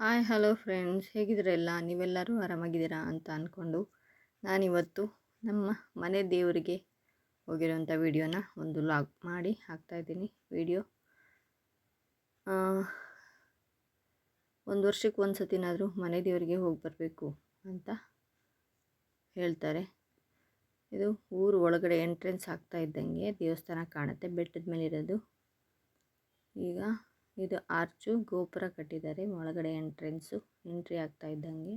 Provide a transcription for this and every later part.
Hi, hello friends. ಹೇಗಿದ್ದೀರಲ್ಲ ನೀವೆಲ್ಲರೂ ಆರಾಮಾಗಿದ್ದೀರಾ ಅಂತ ಅಂದ್ಕೊಂಡು ನಾನಿವತ್ತು ನಮ್ಮ ಮನೆ ದೇವರಿಗೆ ಹೋಗಿರೋಂಥ ವಿಡಿಯೋನ ಒಂದು ಲಾಗ್ ಮಾಡಿ ಹಾಕ್ತಾಯಿದ್ದೀನಿ ವಿಡಿಯೋ ಒಂದು ವರ್ಷಕ್ಕೆ ಒಂದು ಸತಿನಾದರೂ ಮನೆ ದೇವರಿಗೆ ಹೋಗಿ ಬರಬೇಕು ಅಂತ ಹೇಳ್ತಾರೆ. ಇದು ಊರು ಒಳಗಡೆ ಎಂಟ್ರೆನ್ಸ್ ಆಗ್ತಾ ಇದ್ದಂಗೆ ದೇವಸ್ಥಾನ ಕಾಣುತ್ತೆ. ಬೆಟ್ಟದ ಮೇಲೆ ಇರೋದು ಈಗ ಇದು ಆರ್ಚು ಗೋಪುರ ಕಟ್ಟಿದ್ದಾರೆ. ಒಳಗಡೆ ಎಂಟ್ರೆನ್ಸು, ಎಂಟ್ರಿ ಆಗ್ತಾ ಇದ್ದಂಗೆ.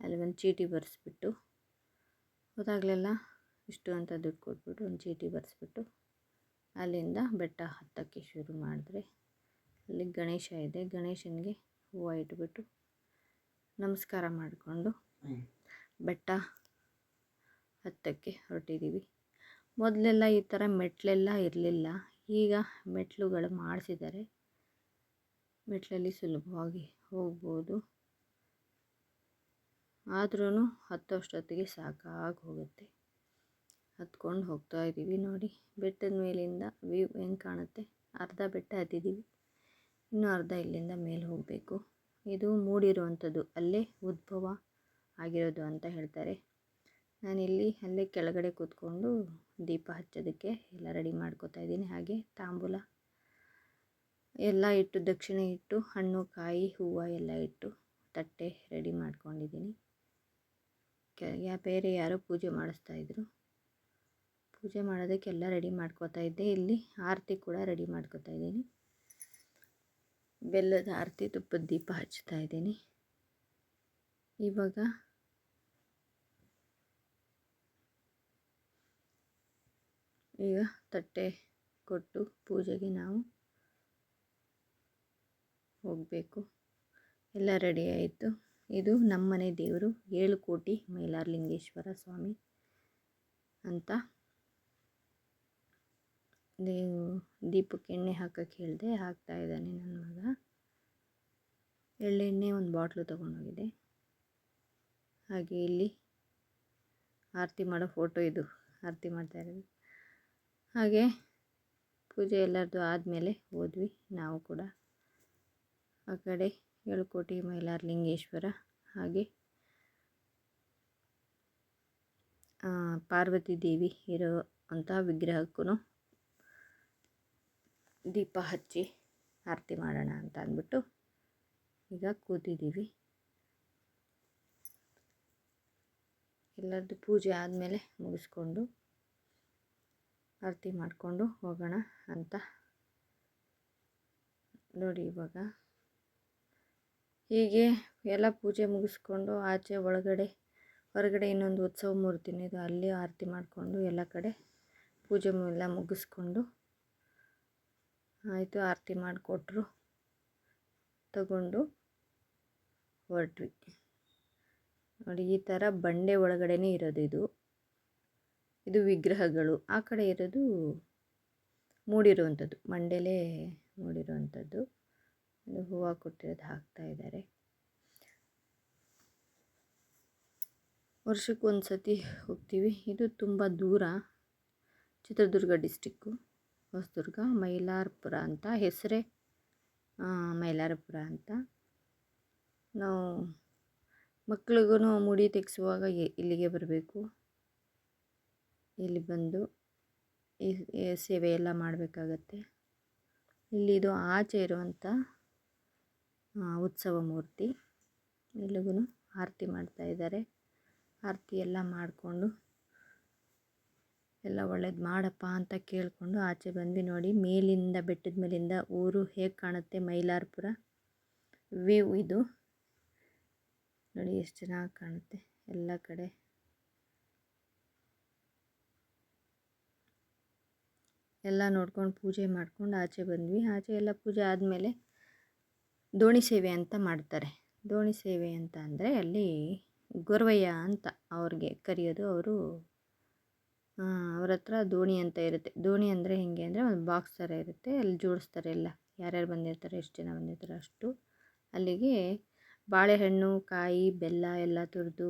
ಅಲ್ಲಿ ಒಂದು ಚೀಟಿ ಬರೆಸ್ಬಿಟ್ಟು, ಹೋದಾಗಲೆಲ್ಲ ಇಷ್ಟು ಅಂತ ದುಡ್ಡು ಕೊಟ್ಬಿಟ್ಟು ಒಂದು ಚೀಟಿ ಬರೆಸ್ಬಿಟ್ಟು ಅಲ್ಲಿಂದ ಬೆಟ್ಟ ಹತ್ತಕ್ಕೆ ಶುರು ಮಾಡಿದ್ರೆ, ಅಲ್ಲಿ ಗಣೇಶ ಇದೆ. ಗಣೇಶನಿಗೆ ಹೂವು ಇಟ್ಬಿಟ್ಟು ನಮಸ್ಕಾರ ಮಾಡಿಕೊಂಡು ಬೆಟ್ಟ ಹತ್ತಕ್ಕೆ ಹೊರಟಿದ್ದೀವಿ ಮೊದಲೆಲ್ಲ ಈ ಥರ ಮೆಟ್ಲೆಲ್ಲ ಇರಲಿಲ್ಲ. ಈಗ ಮೆಟ್ಲುಗಳು ಮಾಡಿಸಿದ್ದಾರೆ. ಮೆಟ್ಲಲ್ಲಿ ಸುಲಭವಾಗಿ ಹೋಗ್ಬೋದು. ಆದ್ರೂ ಹತ್ತೋಷ್ಟೊತ್ತಿಗೆ ಸಾಕಾಗಿ ಹೋಗುತ್ತೆ. ಹತ್ಕೊಂಡು ಹೋಗ್ತಾ ಇದ್ದೀವಿ ನೋಡಿ. ಬೆಟ್ಟದ ಮೇಲಿಂದ ವ್ಯೂ ಹೆಂಗೆ ಕಾಣುತ್ತೆ? ಅರ್ಧ ಬೆಟ್ಟ ಹತ್ತಿದ್ದೀವಿ ಇನ್ನೂ ಅರ್ಧ ಇಲ್ಲಿಂದ ಮೇಲೆ ಹೋಗಬೇಕು. ಇದು ಮೂಡಿರುವಂಥದ್ದು. ಅಲ್ಲೇ ಉದ್ಭವ ಆಗಿರೋದು ಅಂತ ಹೇಳ್ತಾರೆ. ನಾನಿಲ್ಲಿ ಅಲ್ಲೇ ಕೆಳಗಡೆ ಕೂತ್ಕೊಂಡು ದೀಪ ಹಚ್ಚೋದಕ್ಕೆ ಎಲ್ಲ ರೆಡಿ ಮಾಡ್ಕೋತಾ ಇದ್ದೀನಿ. ಹಾಗೆ ತಾಂಬೂಲ ಎಲ್ಲ ಇಟ್ಟು ದಕ್ಷಿಣೆ ಇಟ್ಟು ಹಣ್ಣು, ಕಾಯಿ, ಹೂವು ಎಲ್ಲ ಇಟ್ಟು ತಟ್ಟೆ ರೆಡಿ ಮಾಡ್ಕೊಂಡಿದ್ದೀನಿ. ಯಾ, ಬೇರೆ ಯಾರೋ ಪೂಜೆ ಮಾಡಿಸ್ತಾ ಇದ್ದರು ಪೂಜೆ ಮಾಡೋದಕ್ಕೆಲ್ಲ ರೆಡಿ ಮಾಡ್ಕೋತಾ ಇದ್ದೆ. ಇಲ್ಲಿ ಆರತಿ ಕೂಡ ರೆಡಿ ಮಾಡ್ಕೋತಾ ಇದ್ದೀನಿ. ಬೆಲ್ಲದ ಆರತಿ, ತುಪ್ಪದ ದೀಪ ಹಚ್ತಾ ಇದ್ದೀನಿ. ಇವಾಗ ಈಗ ತಟ್ಟೆ ಕೊಟ್ಟು ಪೂಜೆಗೆ ನಾವು ಹೋಗಬೇಕು. ಎಲ್ಲ ರೆಡಿ ಆಯಿತು. ಇದು ನಮ್ಮನೆ ದೇವರು ಏಳು ಕೋಟಿ ಮೈಲಾರಲಿಂಗೇಶ್ವರ ಸ್ವಾಮಿ ಅಂತ. ನೀವು ದೀಪಕ್ಕೆ ಎಣ್ಣೆ ಹಾಕೋಕ್ಕೆ ಹೇಳಿದೆ ಹಾಕ್ತಾ ಇದ್ದಾನೆ ನನ್ನ ಮಗ. ಎಳ್ಳೆಣ್ಣೆ ಒಂದು ಬಾಟ್ಲು ತೊಗೊಂಡೋಗಿದೆ. ಹಾಗೆ ಇಲ್ಲಿ ಆರತಿ ಮಾಡೋ ಫೋಟೋ ಇದು, ಆರತಿ ಮಾಡ್ತಾ ಇರೋದು. ಹಾಗೆ ಪೂಜೆ ಎಲ್ಲರದು ಆದಮೇಲೆ ಹೋದ್ವಿ ನಾವು ಕೂಡ. ಆ ಕಡೆ ಏಳುಕೋಟಿ ಮೈಲಾರಲಿಂಗೇಶ್ವರ ಹಾಗೆ ಪಾರ್ವತಿ ದೇವಿ ಇರೋ ಅಂತ ವಿಗ್ರಹಕ್ಕೂ ದೀಪ ಹಚ್ಚಿ ಆರತಿ ಮಾಡೋಣ ಅಂತ ಅಂದ್ಬಿಟ್ಟು ಈಗ ಕೂತಿದ್ದೀವಿ. ಎಲ್ಲರದ್ದು ಪೂಜೆ ಆದಮೇಲೆ ಮುಗಿಸ್ಕೊಂಡು ಆರತಿ ಮಾಡಿಕೊಂಡು ಹೋಗೋಣ ಅಂತ. ನೋಡಿ ಇವಾಗ ಹೀಗೆ ಎಲ್ಲ ಪೂಜೆ ಮುಗಿಸ್ಕೊಂಡು ಆಚೆ ಒಳಗಡೆ, ಹೊರಗಡೆ ಇನ್ನೊಂದು ಉತ್ಸವ ಮೂರ್ತಿನ ಇದು ಅಲ್ಲಿ ಆರತಿ ಮಾಡಿಕೊಂಡು ಎಲ್ಲ ಕಡೆ ಪೂಜೆ ಎಲ್ಲ ಮುಗಿಸ್ಕೊಂಡು ಆಯಿತು ಆರತಿ ಮಾಡಿಕೊಟ್ರು, ತಗೊಂಡು ಹೊರಟ್ವಿ. ನೋಡಿ ಈ ಥರ ಬಂಡೆ ಒಳಗಡೆನೇ ಇರೋದು ಇದು. ಇದು ವಿಗ್ರಹಗಳು. ಆ ಕಡೆ ಇರೋದು ಮೂಡಿರುವಂಥದ್ದು ಮಂಡೇಲೇ ಮೂಡಿರುವಂಥದ್ದು. ಹೂವು ಕೊಟ್ಟಿರೋದು ಹಾಕ್ತಾ ಇದ್ದಾರೆ. ವರ್ಷಕ್ಕೆ ಒಂದು ಸತಿ ಹೋಗ್ತೀವಿ. ಇದು ತುಂಬ ದೂರ. ಚಿತ್ರದುರ್ಗ ಡಿಸ್ಟಿಕ್ಕು ಹೊಸದುರ್ಗ, ಮೈಲಾರಪುರ ಅಂತ ಹೆಸರೇ. ಮೈಲಾರಪುರ ಅಂತ. ನಾವು ಮಕ್ಳಿಗೂ ಮುಡಿ ತೆಗೆಸುವಾಗ ಇಲ್ಲಿಗೆ ಬರಬೇಕು. ಇಲ್ಲಿ ಬಂದು ಈ ಸೇವೆ ಎಲ್ಲ ಮಾಡಬೇಕಾಗತ್ತೆ. ಇಲ್ಲಿದು ಆಚೆ ಇರುವಂಥ ಉತ್ಸವ ಮೂರ್ತಿ. ಎಲ್ಲಿಗೂ ಆರತಿ ಮಾಡ್ತಾ ಇದ್ದಾರೆ. ಆರತಿ ಎಲ್ಲ ಮಾಡಿಕೊಂಡು ಎಲ್ಲ ಒಳ್ಳೇದು ಮಾಡಪ್ಪ ಅಂತ ಕೇಳಿಕೊಂಡು ಆಚೆ ಬಂದ್ವಿ ನೋಡಿ, ಮೇಲಿಂದ ಬೆಟ್ಟದ ಮೇಲಿಂದ ಊರು ಹೇಗೆ ಕಾಣುತ್ತೆ ಮೈಲಾರ್ಪುರ ವ್ಯೂ ಇದು. ನೋಡಿ ಎಷ್ಟು ಚೆನ್ನಾಗಿ ಕಾಣುತ್ತೆ ಎಲ್ಲ ಕಡೆ. ಎಲ್ಲ ನೋಡ್ಕೊಂಡು ಪೂಜೆ ಮಾಡ್ಕೊಂಡು ಆಚೆ ಬಂದ್ವಿ. ಆಚೆ ಎಲ್ಲ ಪೂಜೆ ಆದಮೇಲೆ ದೋಣಿ ಸೇವೆ ಅಂತ ಮಾಡ್ತಾರೆ. ದೋಣಿ ಸೇವೆ ಅಂತ ಅಂದರೆ ಅಲ್ಲಿ ಗೊರವಯ್ಯ ಅಂತ ಅವ್ರಿಗೆ ಕರೆಯೋದು ಅವರು ಅವ್ರ ಹತ್ರ ದೋಣಿ ಅಂತ ಇರುತ್ತೆ. ದೋಣಿ ಅಂದರೆ ಹೇಗೆ ಅಂದರೆ ಒಂದು ಬಾಕ್ಸ್ ಥರ ಇರುತ್ತೆ. ಅಲ್ಲಿ ಜೋಡಿಸ್ತಾರೆ ಎಲ್ಲ. ಯಾರ್ಯಾರು ಬಂದಿರ್ತಾರೆ, ಎಷ್ಟು ಜನ ಬಂದಿರ್ತಾರೆ ಅಷ್ಟು. ಅಲ್ಲಿಗೆ ಬಾಳೆಹಣ್ಣು, ಕಾಯಿ, ಬೆಲ್ಲ ಎಲ್ಲ ತುರಿದು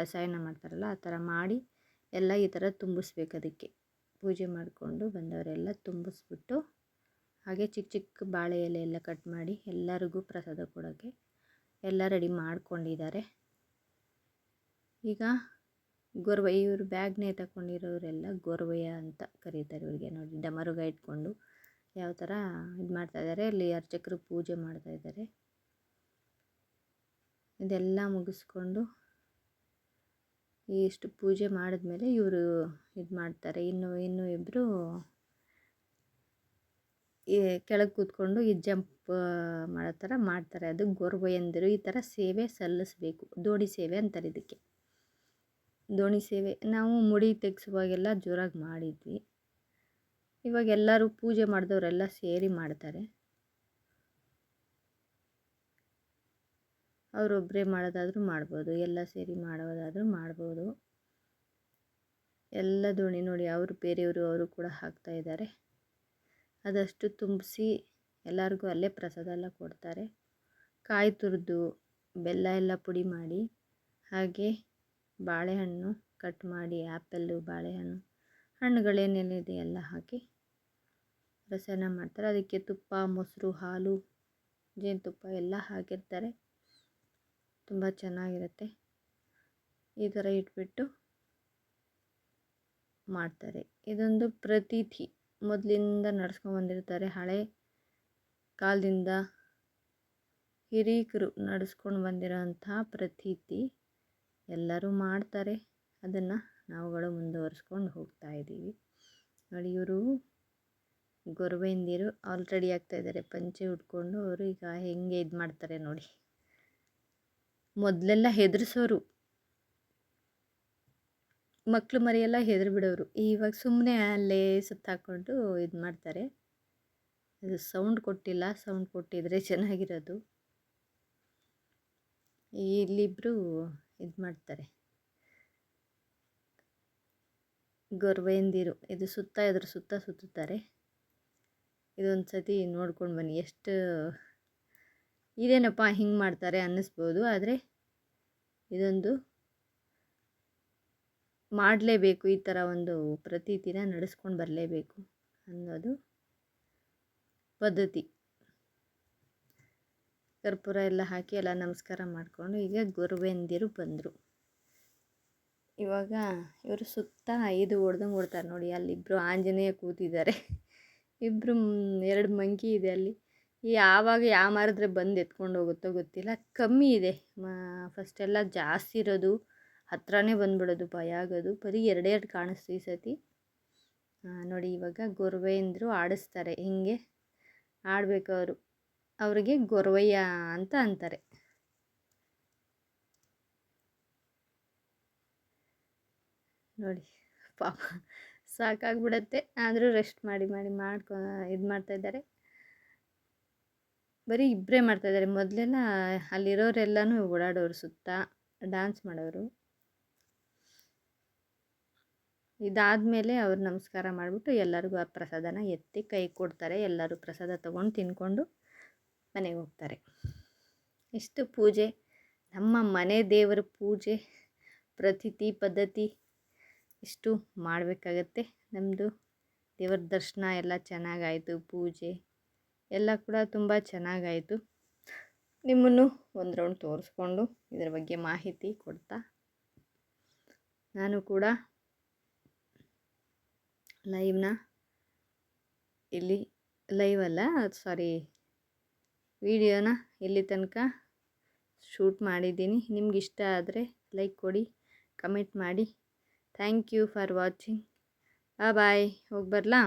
ರಸಾಯನ ಮಾಡ್ತಾರಲ್ಲ ಆ ಥರ ಮಾಡಿ ಎಲ್ಲ ಈ ಥರ ತುಂಬಿಸ್ಬೇಕು ಅದಕ್ಕೆ. ಪೂಜೆ ಮಾಡಿಕೊಂಡು ಬಂದವರೆಲ್ಲ ತುಂಬಿಸ್ಬಿಟ್ಟು ಹಾಗೆ ಚಿಕ್ಕ ಚಿಕ್ಕ ಬಾಳೆ ಎಲೆ ಎಲ್ಲ ಕಟ್ ಮಾಡಿ ಎಲ್ಲರಿಗೂ ಪ್ರಸಾದ ಕೊಡೋಕ್ಕೆ ಎಲ್ಲ ರೆಡಿ ಮಾಡ್ಕೊಂಡಿದ್ದಾರೆ. ಈಗ ಗೊರ್ವ, ಇವರು ಬ್ಯಾಗ್ನೇ ತಗೊಂಡಿರೋರೆಲ್ಲ ಗೊರ್ವಯ್ಯ ಅಂತ ಕರೀತಾರೆ ಇವರಿಗೆ. ನೋಡಿ, ಡಮರುಗ ಇಟ್ಕೊಂಡು ಯಾವ ಥರ ಇದು ಮಾಡ್ತಾಯಿದ್ದಾರೆ ಅಲ್ಲಿ ಅರ್ಚಕರು ಪೂಜೆ ಮಾಡ್ತಾಯಿದ್ದಾರೆ ಇದೆಲ್ಲ ಮುಗಿಸ್ಕೊಂಡು ಇಷ್ಟು ಪೂಜೆ ಮಾಡಿದ್ಮೇಲೆ ಇವರು ಇದು ಮಾಡ್ತಾರೆ. ಇನ್ನು ಇನ್ನು ಇಬ್ಬರು ಈ ಕೆಳಗೆ ಕೂತ್ಕೊಂಡು ಈ ಜಂಪ್ ಮಾಡೋ ಥರ ಮಾಡ್ತಾರೆ. ಅದು ಗೊರ್ವಯ್ಯಂದಿರು ಈ ಥರ ಸೇವೆ ಸಲ್ಲಿಸಬೇಕು. ದೋಣಿ ಸೇವೆ ಅಂತಾರೆ ಇದಕ್ಕೆ. ದೋಣಿ ಸೇವೆ ನಾವು ಮುಡಿ ತೆಗೆಸುವಾಗೆಲ್ಲ ಜೋರಾಗಿ ಮಾಡಿದ್ವಿ. ಇವಾಗ ಎಲ್ಲರೂ ಪೂಜೆ ಮಾಡಿದವರೆಲ್ಲ ಸೇರಿ ಮಾಡ್ತಾರೆ. ಅವರೊಬ್ಬರೇ ಮಾಡೋದಾದರೂ ಮಾಡ್ಬೋದು, ಎಲ್ಲ ಸೇರಿ ಮಾಡೋದಾದರೂ ಮಾಡ್ಬೋದು. ಎಲ್ಲ ದೋಣಿ ನೋಡಿ ಅವರು, ಬೇರೆಯವರು, ಅವರು ಕೂಡ ಹಾಕ್ತಾ ಇದ್ದಾರೆ. ಅದಷ್ಟು ತುಂಬಿಸಿ ಎಲ್ಲರಿಗೂ ಅಲ್ಲೇ ಪ್ರಸಾದ ಎಲ್ಲ ಕೊಡ್ತಾರೆ. ಕಾಯಿ ತುರಿದು ಬೆಲ್ಲ ಎಲ್ಲ ಪುಡಿ ಮಾಡಿ, ಹಾಗೆ ಬಾಳೆಹಣ್ಣು ಕಟ್ ಮಾಡಿ ಆ್ಯಪಲ್ಲು ಬಾಳೆಹಣ್ಣು, ಹಣ್ಣುಗಳೇನೇನಿದೆ ಎಲ್ಲ ಹಾಕಿ ರಸನ ಮಾಡ್ತಾರೆ. ಅದಕ್ಕೆ ತುಪ್ಪ, ಮೊಸರು, ಹಾಲು, ಜೇನುತುಪ್ಪ ಎಲ್ಲ ಹಾಕಿರ್ತಾರೆ. ತುಂಬ ಚೆನ್ನಾಗಿರುತ್ತೆ. ಈ ಥರ ಇಟ್ಬಿಟ್ಟು ಮಾಡ್ತಾರೆ. ಇದೊಂದು ಪ್ರತೀತಿ. ಮೊದಲಿಂದ ನಡ್ಸ್ಕೊಂಬಂದಿರ್ತಾರೆ ಹಳೆ ಕಾಲದಿಂದ ಹಿರೀಕರು ನಡೆಸ್ಕೊಂಡು ಬಂದಿರೋಂಥ ಪ್ರತೀತಿ ಎಲ್ಲರೂ ಮಾಡ್ತಾರೆ. ಅದನ್ನು ನಾವುಗಳು ಮುಂದುವರಿಸ್ಕೊಂಡು ಹೋಗ್ತಾ ಇದ್ದೀವಿ. ನೋಡಿ, ಇವರು ಗೊರವೆಂದಿರು ಆಲ್ರೆಡಿ ಆಗ್ತಾಯಿದ್ದಾರೆ ಪಂಚೆ ಉಟ್ಕೊಂಡು ಅವರು ಈಗ ಹೆಂಗೆ ಇದು ಮಾಡ್ತಾರೆ ನೋಡಿ. ಮೊದಲೆಲ್ಲ ಹೆದರ್ಸೋರು ಮಕ್ಕಳು ಮರಿಯೆಲ್ಲ ಹೆದರು ಬಿಡೋರು ಇವಾಗ ಸುಮ್ಮನೆ ಅಲ್ಲೇ ಸುತ್ತಾಕೊಂಡು ಇದು ಮಾಡ್ತಾರೆ. ಇದು ಸೌಂಡ್ ಕೊಟ್ಟಿಲ್ಲ, ಸೌಂಡ್ ಕೊಟ್ಟಿದ್ರೆ ಚೆನ್ನಾಗಿರೋದು. ಇಲ್ಲಿಬ್ಬರು ಇದು ಮಾಡ್ತಾರೆ. ಗೊರ್ವೆಂದಿರು. ಇದು ಸುತ್ತ ಇದ್ರ, ಸುತ್ತ ಸುತ್ತುತ್ತಾರೆ. ಇದೊಂದು ಸತಿ ನೋಡ್ಕೊಂಡು ಬನ್ನಿ. ಎಷ್ಟು ಇದೇನಪ್ಪ, ಹಿಂಗೆ ಮಾಡ್ತಾರೆ ಅನ್ನಿಸ್ಬೋದು. ಆದರೆ ಇದೊಂದು ಮಾಡಲೇಬೇಕು ಈ ಥರ ಒಂದು ಪ್ರತೀತಿನ ನಡೆಸ್ಕೊಂಡು ಬರಲೇಬೇಕು ಅನ್ನೋದು ಪದ್ಧತಿ. ಕರ್ಪೂರ ಎಲ್ಲ ಹಾಕಿ ಎಲ್ಲ ನಮಸ್ಕಾರ ಮಾಡಿಕೊಂಡು ಈಗ ಗುರುವೆಂದಿರು ಬಂದರು. ಇವಾಗ ಇವರು ಸುತ್ತ ಐದು ಹೊಡ್ದಂಗೆ ಹೊಡ್ತಾರೆ ನೋಡಿ ಅಲ್ಲಿ ಇಬ್ಬರು ಆಂಜನೇಯ ಕೂತಿದ್ದಾರೆ. ಇಬ್ಬರು ಎರಡು ಮಂಕಿ ಇದೆ ಅಲ್ಲಿ. ಯಾವಾಗ ಯಾವ ಮಾರಿದ್ರೆ ಬಂದು ಎತ್ಕೊಂಡು ಹೋಗುತ್ತೋ ಗೊತ್ತಿಲ್ಲ. ಕಮ್ಮಿ ಇದೆ. ಫಸ್ಟೆಲ್ಲ ಜಾಸ್ತಿ ಇರೋದು ಹತ್ರನೇ ಬಂದ್ಬಿಡೋದು ಭಯ ಆಗೋದು. ಬರೀ ಎರಡೇ ಎರಡು ಕಾಣಿಸ್ತು ಈ ಸತಿ ನೋಡಿ ಇವಾಗ ಗೊರ್ವೆಂದರು ಆಡಿಸ್ತಾರೆ. ಹಿಂಗೆ? ಆಡಬೇಕು ಅವರು. ಅವರಿಗೆ ಗೊರವಯ್ಯ ಅಂತ ಅಂತಾರೆ. ನೋಡಿ, ಪಾಪ ಸಾಕಾಗ್ಬಿಡತ್ತೆ. ಆದರೂ ರೆಸ್ಟ್ ಮಾಡಿ ಮಾಡಿ ಮಾಡ್ಕೊ, ಇದು ಮಾಡ್ತಾಯಿದ್ದಾರೆ ಬರೀ ಇಬ್ಬರೇ ಮಾಡ್ತಾಯಿದ್ದಾರೆ ಮೊದಲೆಲ್ಲ ಅಲ್ಲಿರೋರೆಲ್ಲನೂ ಓಡಾಡೋರು ಸುತ್ತ ಡ್ಯಾನ್ಸ್ ಮಾಡೋರು. ಇದಾದಮೇಲೆ ಅವ್ರು ನಮಸ್ಕಾರ ಮಾಡಿಬಿಟ್ಟು ಎಲ್ಲರಿಗೂ ಆ ಪ್ರಸಾದನ ಎತ್ತಿ ಕೈ ಕೊಡ್ತಾರೆ. ಎಲ್ಲರೂ ಪ್ರಸಾದ ತೊಗೊಂಡು ತಿನ್ಕೊಂಡು ಮನೆಗೆ ಹೋಗ್ತಾರೆ. ಇಷ್ಟು ಪೂಜೆ, ನಮ್ಮ ಮನೆ ದೇವರ ಪೂಜೆ, ಪ್ರತಿತಿ, ಪದ್ಧತಿ ಇಷ್ಟು ಮಾಡಬೇಕಾಗತ್ತೆ. ನಮ್ಮದು ದೇವರ ದರ್ಶನ ಎಲ್ಲ ಚೆನ್ನಾಗಾಯಿತು, ಪೂಜೆ ಎಲ್ಲ ಕೂಡ ತುಂಬ ಚೆನ್ನಾಗಾಯಿತು. ನಿಮ್ಮನ್ನು ಒಂದು ರೌಂಡ್ ತೋರಿಸ್ಕೊಂಡು ಇದರ ಬಗ್ಗೆ ಮಾಹಿತಿ ಕೊಡ್ತಾ ನಾನು ಕೂಡ ಲೈವ್ನ ಇಲ್ಲಿ ಲೈವ್ ಅಲ್ಲ ಸಾರಿ ವಿಡಿಯೋನ ಇಲ್ಲಿ ತನಕ ಶೂಟ್ ಮಾಡಿದ್ದೀನಿ. ನಿಮ್ಗೆ ಇಷ್ಟ ಆದರೆ ಲೈಕ್ ಕೊಡಿ ಕಮೆಂಟ್ ಮಾಡಿ. Thank you for watching bye ಹೋಗಿ ಬರಲಾ?